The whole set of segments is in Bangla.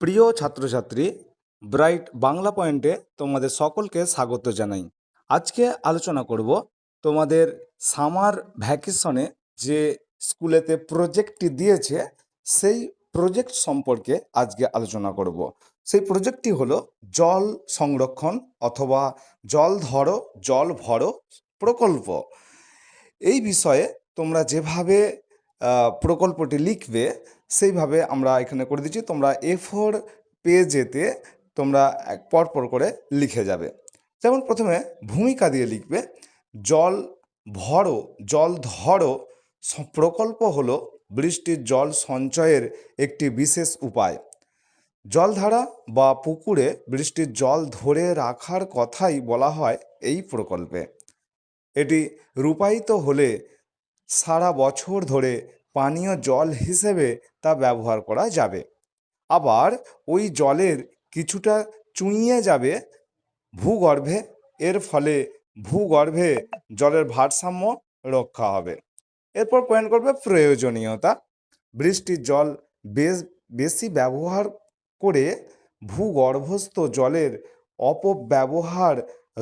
প্রিয় ছাত্রছাত্রী, ব্রাইট বাংলা পয়েন্টে তোমাদের সকলকে স্বাগত জানাই। আজকে আলোচনা করব তোমাদের সামার ভ্যাকেশনে যে স্কুলেতে প্রজেক্টটি দিয়েছে, সেই প্রজেক্ট সম্পর্কে আজকে আলোচনা করব। সেই প্রজেক্টটি হলো জল সংরক্ষণ অথবা জল ধরো, জল ভরো প্রকল্প। এই বিষয়ে তোমরা যেভাবে প্রকল্পটি লিখবে সেইভাবে আমরা এখানে করে দিচ্ছি। তোমরা এ ফোর পেজেতে তোমরা এক পর পর করে লিখে যাবে। যেমন প্রথমে ভূমিকা দিয়ে লিখবে, জল ভরো, জল ধরো প্রকল্প হলো বৃষ্টির জল সঞ্চয়ের একটি বিশেষ উপায়। জলধারা বা পুকুরে বৃষ্টির জল ধরে রাখার কথাই বলা হয় এই প্রকল্পে। এটি রূপায়িত হলে সারা বছর ধরে পানীয় জল হিসেবে তা ব্যবহার করা যাবে। আবার ওই জলের কিছুটা চুঁইয়ে যাবে ভূগর্ভে, এর ফলে ভূগর্ভে জলের ভারসাম্য রক্ষা হবে। এরপর পয়েন্ট করবে প্রয়োজনীয়তা। বৃষ্টির জল বেশ, বেশি ব্যবহার করে ভূগর্ভস্থ জলের অপব্যবহার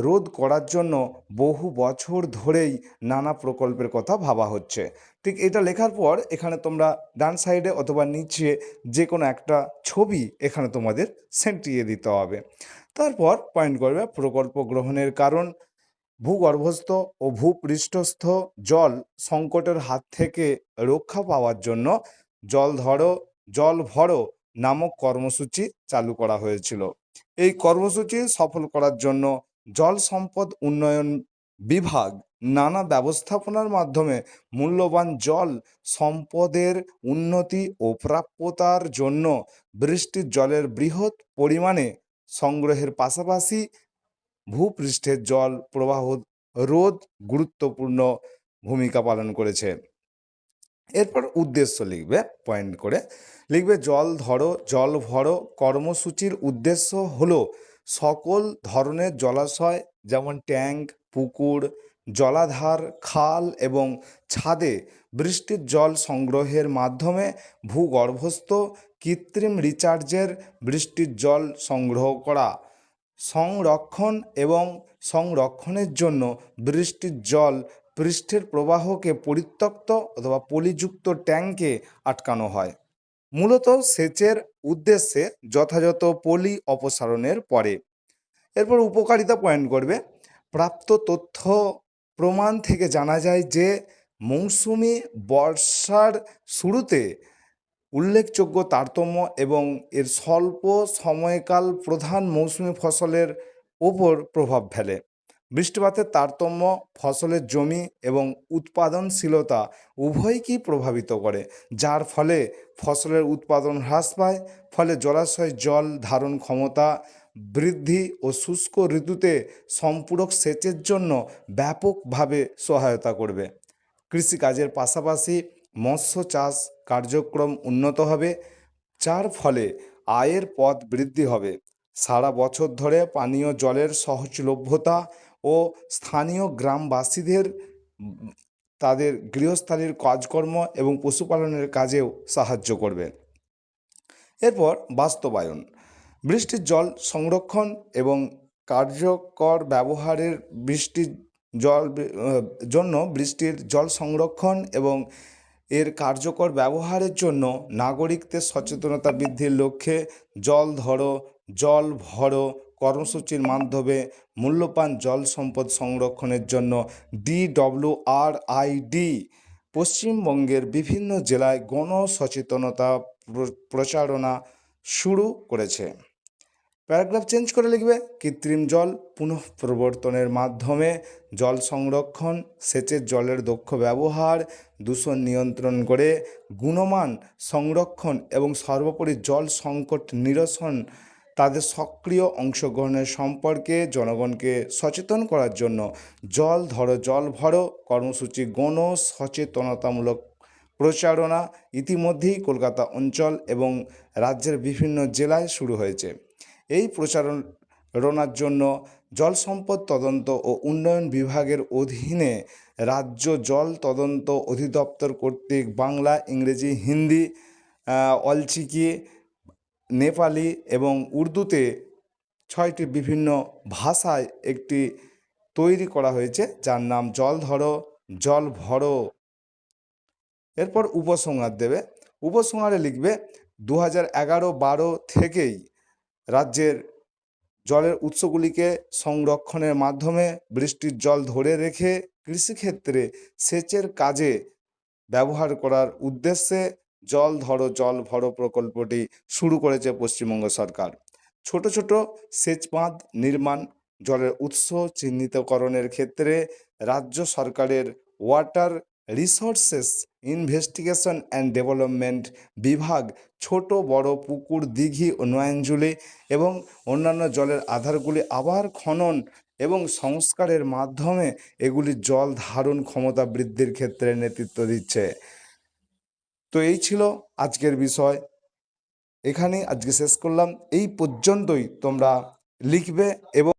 রোধ করার জন্য বহু বছর ধরেই নানা প্রকল্পের কথা ভাবা হচ্ছে। ঠিক এটা লেখার পর এখানে তোমরা ডান সাইডে অথবা নিচে যে কোনো একটা ছবি এখানে তোমাদের সেন্টিয়ে দিতে হবে। তারপর পয়েন্ট করবে প্রকল্প গ্রহণের কারণ। ভূগর্ভস্থ ও ভূপৃষ্ঠস্থ জল সংকটের হাত থেকে রক্ষা পাওয়ার জন্য জল ধরো, জল ভরো নামক কর্মসূচি চালু করা হয়েছিল। এই কর্মসূচি সফল করার জন্য জল সম্পদ উন্নয়ন বিভাগ নানা ব্যবস্থাপনার মাধ্যমে মূল্যবান জল সম্পদের উন্নতি ও প্রাপ্যতার জন্য বৃষ্টির জলের বৃহৎ পরিমাণে সংগ্রহের পাশাপাশি ভূপৃষ্ঠের জল প্রবাহ রোধ গুরুত্বপূর্ণ ভূমিকা পালন করেছে। এরপর উদ্দেশ্য লিখবে পয়েন্ট করে। লিখবে, জল ধরো, জল ভরো, কর্মসূচির উদ্দেশ্য হলো সকল ধরনের জলাশয় যেমন ট্যাঙ্ক, পুকুর, জলাধার, খাল এবং ছাদে বৃষ্টির জল সংগ্রহের মাধ্যমে ভূগর্ভস্থ কৃত্রিম রিচার্জের বৃষ্টির জল সংগ্রহ করা, সংরক্ষণ এবং সংরক্ষণের জন্য বৃষ্টির জল পৃষ্ঠের প্রবাহকে পরিত্যক্ত অথবা পলিযুক্ত ট্যাঙ্কে আটকানো হয়। মূলত সেচের উদ্দেশ্যে যথাযথ পলি অপসারণের পরে। এরপর উপকারিতা পয়েন্ট করবে। প্রাপ্ত তথ্য প্রমাণ থেকে জানা যায় যে, মৌসুমি বর্ষার শুরুতে উল্লেখযোগ্য তারতম্য এবং এর স্বল্প সময়কাল প্রধান মৌসুমি ফসলের ওপর প্রভাব ফেলে। বৃষ্টিপাতের তারতম্য, ফসলের জমি এবং উৎপাদনশীলতা উভয়কেই প্রভাবিত করে? যার ফলে ফসলের উৎপাদন হ্রাস পায়, ফলে জলাশয় জল ধারণ ক্ষমতা বৃদ্ধি ও শুষ্ক ঋতুতে সম্পূরক সেচের জন্য ব্যাপকভাবে সহায়তা করবে। কৃষিকাজের পাশাপাশি মৎস্য চাষ কার্যক্রম উন্নত হবে, যার ফলে আয়ের পথ বৃদ্ধি হবে। সারা বছর ধরে পানীয় জলের সহজলভ্যতা ও স্থানীয় গ্রামবাসীদের তাদের গৃহস্থালীর কাজকর্ম এবং পশুপালনের কাজেও সাহায্য করবে। এরপর বাস্তবায়ন। বৃষ্টির জল সংরক্ষণ এবং কার্যকর ব্যবহারের বৃষ্টির জল জন্য বৃষ্টির জল সংরক্ষণ এবং এর কার্যকর ব্যবহারের জন্য নাগরিকদের সচেতনতা বৃদ্ধির লক্ষ্যে জল ধরো, জল ভরো কর্মসূচির মাধ্যমে মূল্যবান জল সম্পদ সংরক্ষণের জন্য ডিডব্লিউআরআইডি পশ্চিমবঙ্গের বিভিন্ন জেলায় গণ সচেতনতা প্রচারণা শুরু করেছে। প্যারাগ্রাফ চেঞ্জ করে লিখবে, কৃত্রিম জল পুনঃপ্রবর্তনের মাধ্যমে জল সংরক্ষণ, সেচের জলের দক্ষ ব্যবহার, দূষণ নিয়ন্ত্রণ করে গুণমান সংরক্ষণ এবং সর্বোপরি জল সংকট নিরসন তাদের সক্রিয় অংশগ্রহণের সম্পর্কে জনগণকে সচেতন করার জন্য জল ধরো, জল ভরো, কর্মসূচি গণ সচেতনতামূলক প্রচারণা ইতিমধ্যেই কলকাতা অঞ্চল এবং রাজ্যের বিভিন্ন জেলায় শুরু হয়েছে। এই প্রচারণার জন্য জল সম্পদ তদন্ত ও উন্নয়ন বিভাগের অধীনে রাজ্য জল তদন্ত অধিদপ্তর কর্তৃক বাংলা, ইংরেজি, হিন্দি অলচিকি নেপালি এবং উর্দুতে ছয়টি বিভিন্ন ভাষায় একটি তৈরি করা হয়েছে, যার নাম জল ধরো, জল ভরো। এরপর উপসংহার দেবে। উপসংহারে লিখবে দু হাজার এগারো বারো থেকেই রাজ্যের জলের উৎসগুলিকে সংরক্ষণের মাধ্যমে বৃষ্টির জল ধরে রেখে কৃষিক্ষেত্রে সেচের কাজে ব্যবহার করার উদ্দেশ্যে জল ধরো, জল ভরো প্রকল্পটি শুরু করেছে পশ্চিমবঙ্গ সরকার। ছোট ছোট সেচ বাঁধ নির্মাণ, জলের উৎস চিহ্নিতকরণের ক্ষেত্রে রাজ্য সরকারের water resources investigation and development বিভাগ, ছোট, বড় পুকুর, দিঘি ও নয়াঞ্জলি এবং অন্যান্য জলের আধারগুলি আবার খনন এবং সংস্কারের মাধ্যমে এগুলি জল ধারণ ক্ষমতা বৃদ্ধির ক্ষেত্রে নেতৃত্ব দিচ্ছে। তো এই ছিল আজকের বিষয়। এখানে আজকে শেষ করলাম। এই পর্যন্তই তোমরা লিখবে এবং